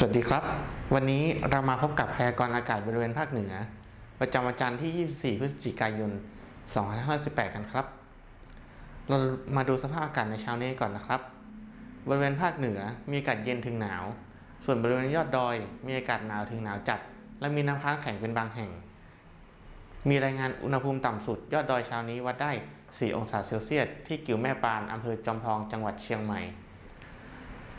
สวัสดีครับ วันนี้เรามาพบกับพยากรณ์อากาศบริเวณภาคเหนือ ประจำวันจันทร์ที่ 24 พฤศจิกายน 2518กันครับ เรามาดูสภาพอากาศในเช้านี้ก่อนนะครับ บริเวณภาคเหนือมีอากาศเย็นถึงหนาว ส่วนบริเวณยอดดอย มีอากาศหนาวถึงหนาวจัด และมีน้ำค้างแข็งเป็นบางแห่ง มีรายงานอุณหภูมิต่ำสุด ยอดดอยเช้านี้วัดได้ 4 องศาเซลเซียสที่กิ่วแม่ปานอำเภอจอมทองจังหวัดเชียงใหม่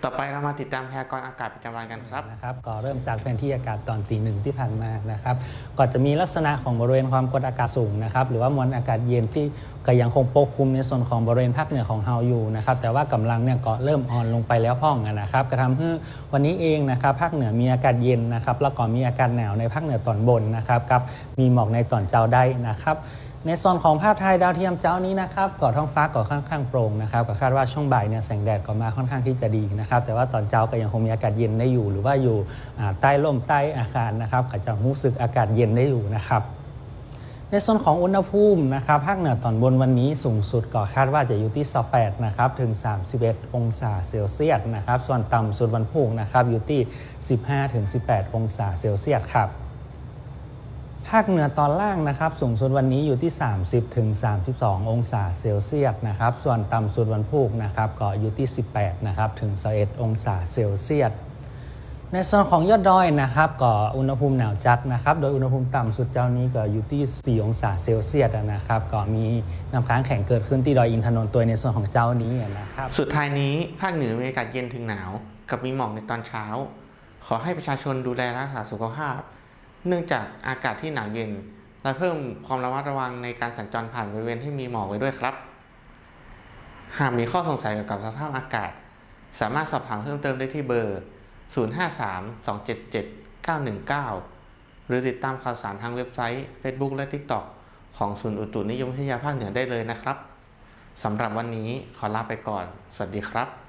ต่อไปเรามาติดตามพยากรณ์อากาศประจำวันกันครับนะครับก็เริ่มจากแผนที่อากาศตอนตีหนึ่งที่ผ่านมานะครับก็จะมีลักษณะของบริเวณความกดอากาศสูงนะครับหรือว่ามวลอากาศเย็นที่ก็ยังคงปกคลุมในส่วนของบริเวณภาคเหนือของเฮาอยู่นะครับแต่ว่ากำลังเนี่ยก็เริ่มอ่อนลงไปแล้วพ่องนะครับกระทำให้วันนี้เองนะครับภาคเหนือมีอากาศเย็นนะครับแล้วก็มีอากาศหนาวในภาคเหนือตอนบนนะครับกับมีหมอกในตอนเจ้าได้นะครับในส่วนของภาพถ่ายดาวเทียมเจ้านี้นะครับก่อท้องฟ้าก่อค่อนข้างโปร่งนะครับก็คาดว่าช่วงบ่ายเนี่ยแสงแดดก็มาค่อนข้างที่จะดีนะครับ แต่ว่าตอนเช้าก็ยังคงมีอากาศเย็นได้อยู่ หรือว่าอยู่ใต้ร่มใต้อาคารนะครับก็จะรู้สึกอากาศเย็นได้อยู่นะครับในส่วนของอุณหภูมินะครับภาคเหนือตอนบนวันนี้สูงสุดก็คาดว่าจะอยู่ที่28นะครับถึง 31 องศาเซลเซียสนะครับ ส่วนต่ำสุดวันพุ่งนะครับอยู่ที่ 15 ถึง 18 องศาเซลเซียสครับ ภาคเหนือตอนล่างนะครับสูงสุดวันนี้อยู่ที่ 30ถึง32 องศาเซลเซียสนะครับส่วนต่ำสุดวันพุธนะครับก็อยู่ที่ 18นะครับถึง21องศาเซลเซียสในส่วนของยอดดอยนะครับก็อุณหภูมิหนาวจัดนะครับ โดยอุณหภูมิต่ำสุดเจ้านี้ก็อยู่ที่ 4 องศาเซลเซียสนะครับก็มีน้ำค้างแข็งเกิดขึ้นที่ดอยอินทนนท์ตัวในส่วนของเจ้านี้นะครับสุดท้ายนี้ภาคเหนือมีอากาศเย็นถึงหนาว กับมีหมอกในตอนเช้า ขอให้ประชาชนดูแลรักษาสุขภาพ เนื่องจากอากาศที่หนาวเย็น และเพิ่มความระมัดระวังในการสัญจรผ่านบริเวณที่มีหมอกไว้ด้วยครับ หากมีข้อสงสัยเกี่ยวกับสภาพอากาศ สามารถสอบถามเพิ่มเติมได้ที่เบอร์ 053-277-919 หรือติดตามข่าวสารทางเว็บไซต์ Facebook และ TikTok ของศูนย์อุตุนิยมวิทยาภาคเหนือได้เลยนะครับสำหรับวันนี้ขอลาไปก่อน สวัสดีครับ